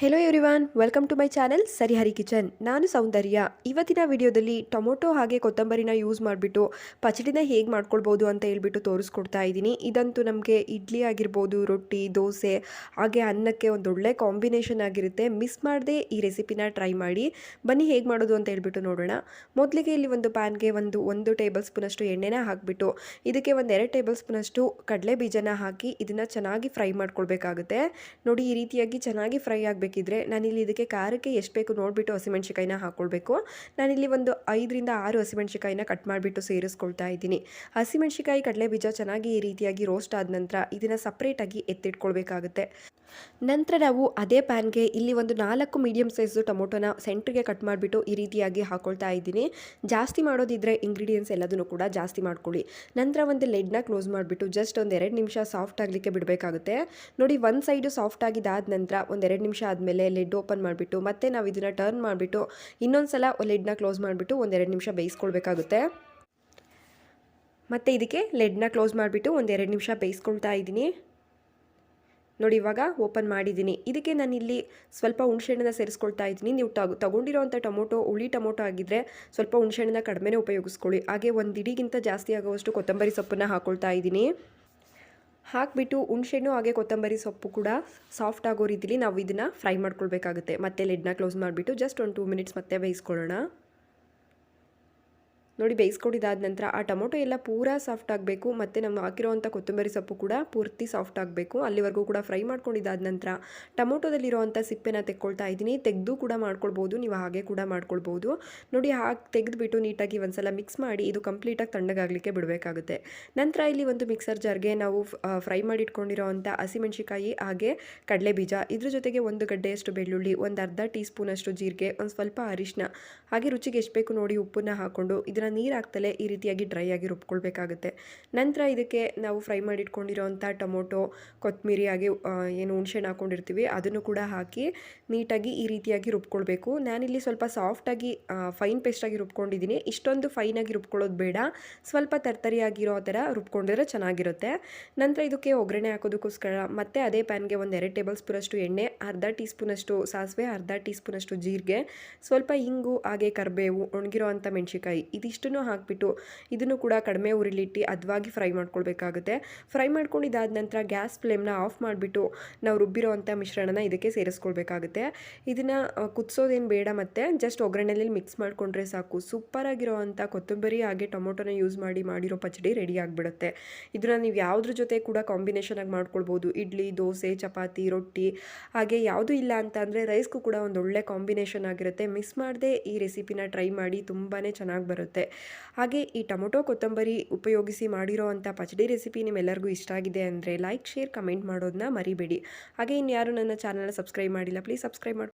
Hello everyone welcome to my channel Sarihari kitchen ನಾನು ಸೌಂದರ್ಯ. ಇವತ್ತಿನ ವಿಡಿಯೋದಲ್ಲಿ ಟೊಮೊಟೊ ಹಾಗೆ ಕೊತ್ತಂಬರಿನ ಯೂಸ್ ಮಾಡಿಬಿಟ್ಟು, ಪಚಡಿನ ಹೇಗೆ ಮಾಡ್ಕೊಳ್ಬೋದು ಅಂತ ಹೇಳ್ಬಿಟ್ಟು ತೋರಿಸ್ಕೊಡ್ತಾ ಇದ್ದೀನಿ. ಇದಂತೂ ನಮಗೆ ಇಡ್ಲಿ ಆಗಿರ್ಬೋದು, ರೊಟ್ಟಿ, ದೋಸೆ, ಹಾಗೆ ಅನ್ನಕ್ಕೆ ಒಂದು ಒಳ್ಳೆ ಕಾಂಬಿನೇಷನ್ ಆಗಿರುತ್ತೆ. ಮಿಸ್ ಮಾಡದೆ ಈ ರೆಸಿಪಿನ ಟ್ರೈ ಮಾಡಿ. ಬನ್ನಿ ಹೇಗೆ ಮಾಡೋದು ಅಂತ ಹೇಳ್ಬಿಟ್ಟು ನೋಡೋಣ. ಮೊದಲಿಗೆ ಇಲ್ಲಿ ಒಂದು ಪ್ಯಾನ್ಗೆ ಒಂದು ಒಂದು ಟೇಬಲ್ ಸ್ಪೂನಷ್ಟು ಎಣ್ಣೆನ ಹಾಕಿಬಿಟ್ಟು, ಇದಕ್ಕೆ ಒಂದು ಎರಡು ಟೇಬಲ್ ಸ್ಪೂನಷ್ಟು ಕಡಲೆ ಬೀಜನ ಹಾಕಿ, ಇದನ್ನು ಚೆನ್ನಾಗಿ ಫ್ರೈ ಮಾಡ್ಕೊಳ್ಬೇಕಾಗುತ್ತೆ. ನೋಡಿ ಈ ರೀತಿಯಾಗಿ ಚೆನ್ನಾಗಿ ಫ್ರೈ ಆಗಬೇಕಿದ್ರೆ ನಾನಿಲ್ಲಿ ಇದಕ್ಕೆ ಖಾರಕ್ಕೆ ಎಷ್ಟು ಬೇಕು ನೋಡಿಬಿಟ್ಟು ಹಸಿಮೆಣ್ಸಿಕಾಯಿನ ಹಾಕ್ಕೊಳ್ಬೇಕು ನಾನಿಲ್ಲಿ ಒಂದು ಐದರಿಂದ ಆರು ಹಸಿಮೆಣ್ಸಿಕಾಯಿನ ಕಟ್ ಮಾಡಿಬಿಟ್ಟು ಸೇರಿಸ್ಕೊಳ್ತಾ ಇದ್ದೀನಿ. ಹಸಿಮೆಣ್ಸಿಕಾಯಿ ಕಡಲೆ ಬೀಜ ಚೆನ್ನಾಗಿ ಈ ರೀತಿಯಾಗಿ ರೋಸ್ಟ್ ಆದ ನಂತರ ಇದನ್ನು ಸಪ್ರೇಟಾಗಿ ಎತ್ತಿಟ್ಕೊಳ್ಬೇಕಾಗುತ್ತೆ. ನಂತರ ನಾವು ಅದೇ ಪ್ಯಾನ್ಗೆ ಇಲ್ಲಿ ಒಂದು ನಾಲ್ಕು ಮೀಡಿಯಮ್ ಸೈಜು ಟೊಮೊಟೊನ ಸೆಂಟ್ರಿಗೆ ಕಟ್ ಮಾಡಿಬಿಟ್ಟು ಈ ರೀತಿಯಾಗಿ ಹಾಕೊಳ್ತಾ ಇದ್ದೀನಿ. ಜಾಸ್ತಿ ಮಾಡೋದಿದ್ರೆ ಇಂಗ್ರೀಡಿಯೆಂಟ್ಸ್ ಎಲ್ಲದನ್ನು ಕೂಡ ಜಾಸ್ತಿ ಮಾಡ್ಕೊಳ್ಳಿ. ನಂತರ ಒಂದು ಲೆಡ್ನ ಕ್ಲೋಸ್ ಮಾಡಿಬಿಟ್ಟು ಜಸ್ಟ್ ಒಂದು ಎರಡು ನಿಮಿಷ ಸಾಫ್ಟ್ ಆಗಲಿಕ್ಕೆ ಬಿಡಬೇಕಾಗುತ್ತೆ. ನೋಡಿ, ಒಂದು ಸೈಡು ಸಾಫ್ಟ್ ಆಗಿದ್ದಾದ ನಂತರ ಒಂದೆರಡು ನಿಮಿಷ ಆದಮೇಲೆ ಲೆಡ್ ಓಪನ್ ಮಾಡಿಬಿಟ್ಟು ಮತ್ತೆ ನಾವು ಇದನ್ನು ಟರ್ನ್ ಮಾಡಿಬಿಟ್ಟು ಇನ್ನೊಂದು ಸಲ ಲೆಡ್ನ ಕ್ಲೋಸ್ ಮಾಡಿಬಿಟ್ಟು ಒಂದೆರಡು ನಿಮಿಷ ಬೇಯಿಸ್ಕೊಳ್ಬೇಕಾಗುತ್ತೆ. ಮತ್ತು ಇದಕ್ಕೆ ಲೆಡ್ನ ಕ್ಲೋಸ್ ಮಾಡಿಬಿಟ್ಟು ಒಂದೆರಡು ನಿಮಿಷ ಬೇಯಿಸ್ಕೊಳ್ತಾ ಇದ್ದೀನಿ. ನೋಡಿ ಇವಾಗ ಓಪನ್ ಮಾಡಿದ್ದೀನಿ. ಇದಕ್ಕೆ ನಾನಿಲ್ಲಿ ಸ್ವಲ್ಪ ಹುಣಸೆಹಣ್ಣನ್ನ ಸೇರಿಸ್ಕೊಳ್ತಾ ಇದ್ದೀನಿ. ನೀವು ತಗ ತಗೊಂಡಿರೋವಂಥ ಟೊಮೊಟೊ, ಹುಳಿ ಟೊಮೊಟೊ ಆಗಿದ್ದರೆ ಸ್ವಲ್ಪ ಹುಣಸೆಹಣ್ಣನ್ನ ಕಡಿಮೆನೇ ಉಪಯೋಗಿಸ್ಕೊಳ್ಳಿ. ಹಾಗೆ ಒಂದು ಇಡಿಗಿಂತ ಜಾಸ್ತಿ ಆಗುವಷ್ಟು ಕೊತ್ತಂಬರಿ ಸೊಪ್ಪನ್ನು ಹಾಕ್ಕೊಳ್ತಾ ಇದ್ದೀನಿ. ಹಾಕಿಬಿಟ್ಟು ಹುಣಸೆಹಣ್ಣು ಹಾಗೆ ಕೊತ್ತಂಬರಿ ಸೊಪ್ಪು ಕೂಡ ಸಾಫ್ಟ್ ಆಗೋ ರೀತಿಲಿ ನಾವು ಇದನ್ನು ಫ್ರೈ ಮಾಡ್ಕೊಳ್ಬೇಕಾಗುತ್ತೆ. ಮತ್ತೆ ಲೆಡ್ನ ಕ್ಲೋಸ್ ಮಾಡಿಬಿಟ್ಟು ಜಸ್ಟ್ ಒಂದು ಟೂ ಮಿನಿಟ್ಸ್ ಮತ್ತೆ ಬೇಯಿಸ್ಕೊಳ್ಳೋಣ. ನೋಡಿ ಬೇಯಿಸ್ಕೊಂಡಿದ್ದಾದ ನಂತರ ಆ ಟೊಮೊಟೊ ಎಲ್ಲ ಪೂರಾ ಸಾಫ್ಟ್ ಆಗಬೇಕು, ಮತ್ತು ನಮ್ಮ ಹಾಕಿರೋವಂಥ ಕೊತ್ತಂಬರಿ ಸೊಪ್ಪು ಕೂಡ ಪೂರ್ತಿ ಸಾಫ್ಟ್ ಆಗಬೇಕು. ಅಲ್ಲಿವರೆಗೂ ಕೂಡ ಫ್ರೈ ಮಾಡ್ಕೊಂಡಿದ್ದಾದ ನಂತರ ಟೊಮೊಟೊದಲ್ಲಿರುವಂಥ ಸಿಪ್ಪೆನ ತೆಕ್ಕೊಳ್ತಾ ಇದ್ದೀನಿ. ತೆಗೆದು ಕೂಡ ಮಾಡ್ಕೊಳ್ಬೋದು, ನೀವು ಹಾಗೆ ಕೂಡ ಮಾಡ್ಕೊಳ್ಬೋದು. ನೋಡಿ ಹಾಗೆ ತೆಗೆದುಬಿಟ್ಟು ನೀಟಾಗಿ ಒಂದ್ಸಲ ಮಿಕ್ಸ್ ಮಾಡಿ, ಇದು ಕಂಪ್ಲೀಟಾಗಿ ತಣ್ಣಗಾಗಲಿಕ್ಕೆ ಬಿಡಬೇಕಾಗುತ್ತೆ. ನಂತರ ಇಲ್ಲಿ ಒಂದು ಮಿಕ್ಸರ್ ಜಾರ್ಗೆ ನಾವು ಫ್ರೈ ಮಾಡಿಟ್ಕೊಂಡಿರೋವಂಥ ಹಸಿಮೆಣ್ಸಿಕಾಯಿ ಹಾಗೆ ಕಡಲೆ ಬೀಜ ಇದ್ರ ಜೊತೆಗೆ ಒಂದು ಗಡ್ಡೆಯಷ್ಟು ಬೆಳ್ಳುಳ್ಳಿ, ಒಂದು ಅರ್ಧ ಟೀ ಸ್ಪೂನಷ್ಟು ಜೀರಿಗೆ, ಒಂದು ಸ್ವಲ್ಪ ಅರಿಶಿನ ಹಾಗೆ ರುಚಿಗೆ ಎಷ್ಟು ಬೇಕು ನೋಡಿ ಉಪ್ಪನ್ನು ಹಾಕ್ಕೊಂಡು ಇದರ ನೀರು ಹಾಕ್ತಲೇ ಈ ರೀತಿಯಾಗಿ ಡ್ರೈ ಆಗಿ ರುಬ್ಕೊಳ್ಬೇಕಾಗುತ್ತೆ. ನಂತರ ಇದಕ್ಕೆ ನಾವು ಫ್ರೈ ಮಾಡಿಟ್ಕೊಂಡಿರೋವಂಥ ಟೊಮೊಟೊ ಕೊತ್ತಂಬರಿ ಹಾಗೆ ಏನು ಹುಣ್ಸೆಹಣ್ಣು ಹಾಕ್ಕೊಂಡಿರ್ತೀವಿ, ಅದನ್ನು ಕೂಡ ಹಾಕಿ ನೀಟಾಗಿ ಈ ರೀತಿಯಾಗಿ ರುಬ್ಕೊಳ್ಬೇಕು. ನಾನಿಲ್ಲಿ ಸ್ವಲ್ಪ ಸಾಫ್ಟಾಗಿ ಫೈನ್ ಪೇಸ್ಟಾಗಿ ರುಬ್ಕೊಂಡಿದ್ದೀನಿ. ಇಷ್ಟೊಂದು ಫೈನಾಗಿ ರುಬ್ಕೊಳ್ಳೋದು ಬೇಡ. ಸ್ವಲ್ಪ ತರ್ತರಿಯಾಗಿರೋ ಥರ ರುಬ್ಕೊಂಡಿದ್ರೆ ಚೆನ್ನಾಗಿರುತ್ತೆ. ನಂತರ ಇದಕ್ಕೆ ಒಗ್ಗರಣೆ ಹಾಕೋದಕ್ಕೋಸ್ಕರ ಮತ್ತೆ ಅದೇ ಪ್ಯಾನ್ಗೆ ಒಂದು ಎರಡು ಟೇಬಲ್ ಸ್ಪೂನಷ್ಟು ಎಣ್ಣೆ, ಅರ್ಧ ಟೀ ಸ್ಪೂನಷ್ಟು ಸಾಸಿವೆ, ಅರ್ಧ ಟೀ ಸ್ಪೂನಷ್ಟು ಜೀರಿಗೆ, ಸ್ವಲ್ಪ ಇಂಗು, ಹಾಗೆ ಕರಿಬೇವು ಒಣಗಿರೋ ಅಂಥ ಮೆಣಸಿಕಾಯಿ ಇಷ್ಟನ್ನು ಹಾಕಿಬಿಟ್ಟು ಇದನ್ನು ಕೂಡ ಕಡಿಮೆ ಉರಿಲಿಟ್ಟು ಅದ್ವಾಗಿ ಫ್ರೈ ಮಾಡ್ಕೊಳ್ಬೇಕಾಗುತ್ತೆ. ಫ್ರೈ ಮಾಡ್ಕೊಂಡಿದ್ದಾದ ನಂತರ ಗ್ಯಾಸ್ ಫ್ಲೇಮ್ನ ಆಫ್ ಮಾಡಿಬಿಟ್ಟು ನಾವು ರುಬ್ಬಿರೋ ಅಂಥ ಮಿಶ್ರಣನ ಇದಕ್ಕೆ ಸೇರಿಸ್ಕೊಳ್ಬೇಕಾಗುತ್ತೆ. ಇದನ್ನು ಕುದಿಸೋದೇನು ಬೇಡ ಮತ್ತು ಜಸ್ಟ್ ಒಗ್ಗರಣೆಯಲ್ಲಿ ಮಿಕ್ಸ್ ಮಾಡಿಕೊಂಡ್ರೆ ಸಾಕು. ಸೂಪರಾಗಿರೋ ಅಂಥ ಕೊತ್ತಂಬರಿ ಹಾಗೆ ಟೊಮೊಟೊನ ಯೂಸ್ ಮಾಡಿ ಮಾಡಿರೋ ಪಚಡಿ ರೆಡಿ ಆಗಿಬಿಡುತ್ತೆ. ಇದನ್ನು ನೀವು ಯಾವುದ್ರ ಜೊತೆ ಕೂಡ ಕಾಂಬಿನೇಷನ್ ಆಗಿ ಮಾಡ್ಕೊಳ್ಬೋದು. ಇಡ್ಲಿ, ದೋಸೆ, ಚಪಾತಿ, ರೊಟ್ಟಿ, ಹಾಗೆ ಯಾವುದೂ ಇಲ್ಲ ಅಂತ ಅಂದರೆ ರೈಸ್ಗೂ ಕೂಡ ಒಂದು ಒಳ್ಳೆ ಕಾಂಬಿನೇಷನ್ ಆಗಿರುತ್ತೆ. ಮಿಸ್ ಮಾಡದೆ ಈ ರೆಸಿಪಿನ ಟ್ರೈ ಮಾಡಿ ತುಂಬಾ ಚೆನ್ನಾಗಿ ಬರುತ್ತೆ. ಹಾಗೆ ಈ ಟೊಮೊಟೊ ಕೊತ್ತಂಬರಿ ಉಪಯೋಗಿಸಿ ಮಾಡಿರೋ ಅಂಥ ಪಚಡಿ ರೆಸಿಪಿ ನಿಮ್ಮೆಲ್ಲರಿಗೂ ಇಷ್ಟ ಆಗಿದೆ ಅಂದರೆ ಲೈಕ್, ಶೇರ್, ಕಮೆಂಟ್ ಮಾಡೋದನ್ನ ಮರಿಬೇಡಿ. ಹಾಗೆ ಇನ್ಯಾರು ನನ್ನ ಚಾನಲ್ನ ಸಬ್ಸ್ಕ್ರೈಬ್ ಮಾಡಿಲ್ಲ ಪ್ಲೀಸ್ ಸಬ್ಸ್ಕ್ರೈಬ್ ಮಾಡಿ